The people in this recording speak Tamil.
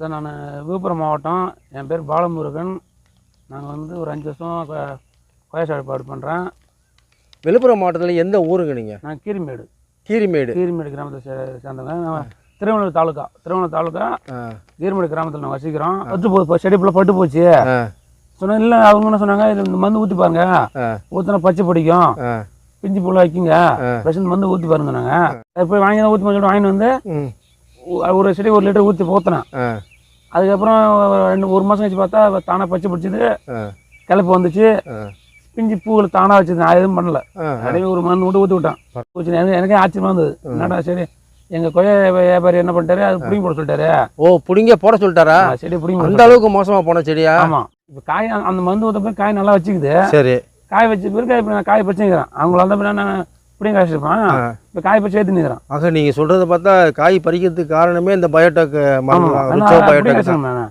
சார் நான் விழுப்புரம் மாவட்டம் என் பேர் பாலமுருகன். நாங்கள் வந்து ஒரு அஞ்சு வருஷம் கொ- கொய்யா சாகுபாடு பண்ணுறேன் விழுப்புரம் மாவட்டத்தில் எந்த ஊருங்க நீங்கள் நான் கீரிமேடு. கீரிமேடு. கீரிமேடு கிராமத்தை சே சேர்ந்தவங்க. திருவண்ணூர் தாலுக்கா. திருவண்ணூர் தாலுக்கா கீரிமேடு கிராமத்தில் நான் வசிக்கிறோம். பட்டு போச்சு செடி ஃபுல்லாக பட்டு போச்சு. சொன்னேன் இல்லை அவங்க என்ன சொன்னாங்க இது இந்த மருந்து ஊற்றி பாருங்க. ஊற்றினா பச்சை பிடிக்கும். பிஞ்சு புள்ள வைக்குங்க. ஆ. பிரச்சனை மருந்து ஊற்றி பாருங்க நாங்கள் போய் வாங்கி தான் ஊற்றி சொல்லிட்டு வாங்கிட்டு வந்து ஒரு செடி ஒரு லிட்டர் ஊற்றி ஊற்றினேன் அதுக்கப்புறம் ரெண்டு ஒரு மாதம் கழிச்சு பார்த்தா தானாக பச்சை பிடிச்சது கிளப்பு வந்துச்சு. பிஞ்சு பூவில் தானாக வச்சது நான் எதுவும் பண்ணல. அப்படியே ஒரு மருந்து விட்டு ஊற்றி விட்டேன். எனக்கு எனக்கே ஆச்சரியமா இருந்தது. என்னடா சரி எங்கள் கொய்யா வியாபாரி என்ன பண்ணிட்டாரு? அது பிடிங்கி போட சொல்லிட்டாரு. ஓ பிடிங்க போட சொல்லிட்டாரா? செடி பிடிங்கி அந்த அளவுக்கு மோசமாக போன செடியா? ஆமாம் இப்போ காய் அந்த- அந்த மருந்து ஊற்ற போய் காய் நல்லா வச்சுக்குது. சரி. காய் வச்ச பிறகு இப்போ நான் காய் பறிச்சுக்கிறேன் அவங்களால தான் நான் பிடிங்க காய்ச்சிருப்பேன். இப்போ காய் பறிச்சு ஏற்றி நிற்கிறேன் ஆக நீங்கள் சொல்கிறத பார்த்தா காய் பறிக்கிறதுக்கு காரணமே இந்த பயோடெக் மருந்து பயோடெக் நான்